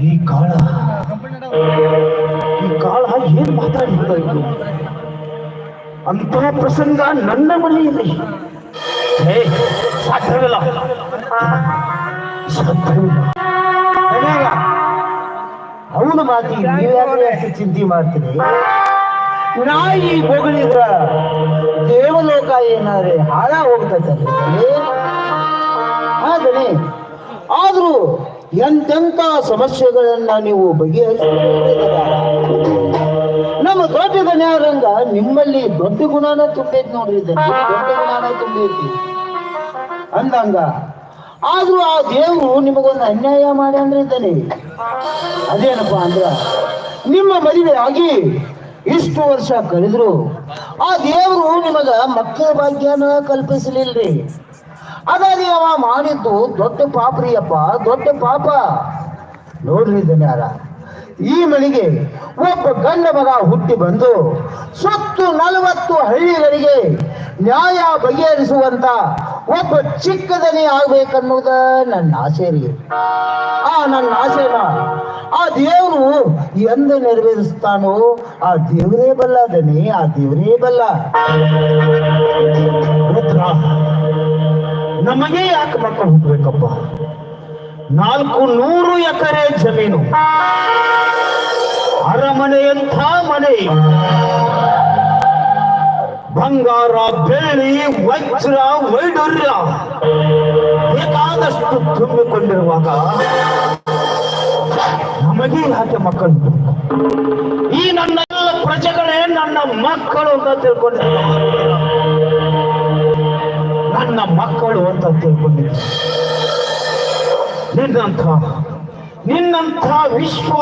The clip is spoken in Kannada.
ಈ ಕಾಳ ಈ ಕಾಳ ಏನ್ ಮಾತಾಡಿದ್ದ ಇದು? ಅಂತ ಪ್ರಸಂಗ ನನ್ನ ಮನೆಯಲ್ಲಿ. ಹೇ, ಸಾಧ್ಯವಿಲ್ಲ. ಸಾಧ್ಯವಿಲ್ಲ. ಅವನ ಮಾತಿ ನೀವ್ಯಾಕೆ ಅಷ್ಟು ಚಿಂತೆ ಮಾಡ್ತೀನಿ ನಾಯಿ ಈ ಬೋಗಳಿದ್ರ ದೇವಲೋಕ ಏನಾದ್ರೆ ಹಾಳ ಹೋಗ್ತದೆ ಆದರೆ ಆದರೂ ಎಂತೆಂತ ಸಮಸ್ಯೆಗಳನ್ನ ನೀವು ಬಗೆಹರಿಸಿದ್ದೀರ ನಮ್ಮ ದೊಡ್ಡ ಗಣ್ಯಾರಂಗ ನಿಮ್ಮಲ್ಲಿ ದೊಡ್ಡ ಗುಣನ ತುಂಬೈತಿ ನೋಡ್ರಿ. ದೊಡ್ಡ ಗುಣನ ತುಂಬೈತಿ ಅಂದಂಗ, ಆದ್ರೂ ಆ ದೇವರು ನಿಮಗೊಂದು ಅನ್ಯಾಯ ಮಾಡ್ಯಾನ್ರಿ ಇದ್ದಾನೆ ಅದೇನಪ್ಪ ಅಂದ್ರ, ನಿಮ್ಮ ಮದುವೆ ಆಗಿ ಇಷ್ಟು ವರ್ಷ ಕಳೆದ್ರು, ಆ ದೇವರು ನಿಮಗ ಮಕ್ಕಳ ಭಾಗ್ಯನ ಕಲ್ಪಿಸಲಿಲ್ರಿ. ಅದಾಗಿ ಅವ ಮಾಡಿದ್ದು ದೊಡ್ಡ ಪಾಪ್ರಿಯಪ್ಪ, ದೊಡ್ಡ ಪಾಪ. ನೋಡ್ರಿ ಯಾರ ಈ ಮನೆಗೆ ಒಬ್ಬ ಗಂಡ ಮಗ ಹುಟ್ಟಿ ಬಂದು ಸುತ್ತು ನಲವತ್ತು ಹಳ್ಳಿಗಳಿಗೆ ನ್ಯಾಯ ಬಗೆಹರಿಸುವಂತ ಒಬ್ಬ ಚಿಕ್ಕದನೇ ಆಗ್ಬೇಕನ್ನೋದ ನನ್ನ ಆಸೆ ರೀ. ಆ ನನ್ನ ಆಸೆನ ಆ ದೇವರು ಎಂದು ನೆರವೇರಿಸ್ತಾನೋ ಆ ದೇವರೇ ಬಲ್ಲ ದನಿ ಆ ದೇವರೇ ಬಲ್ಲ. ನಮಗೆ ಯಾಕೆ ಮಕ್ಕಳು ಹುಟ್ಟಬೇಕಪ್ಪ? ನಾಲ್ಕು ನೂರು ಎಕರೆ ಜಮೀನು. ಅರಮನೆಯಂಥ ಮನೆ. ಬಂಗಾರ, ಬೆಳ್ಳಿ, ವಜ್ರ ವೈಡೂರ್ಯ ಬೇಕಾದಷ್ಟು ತುಂಬಿಕೊಂಡಿರುವಾಗ ನಮಗೆ ಯಾಕೆ ಮಕ್ಕಳು ಈ ನನ್ನ ಪ್ರಜೆಗಳೇ ನನ್ನ ಮಕ್ಕಳು ಅಂತ ತಿಳ್ಕೊಂಡಿದ್ದಾರೆ. ಅಂತ ತಿಳ್ಕೊಂಡಿದ್ದಾರೆ ನಿನ್ನಂಥ ನಿನ್ನಂಥ ವಿಶ್ವ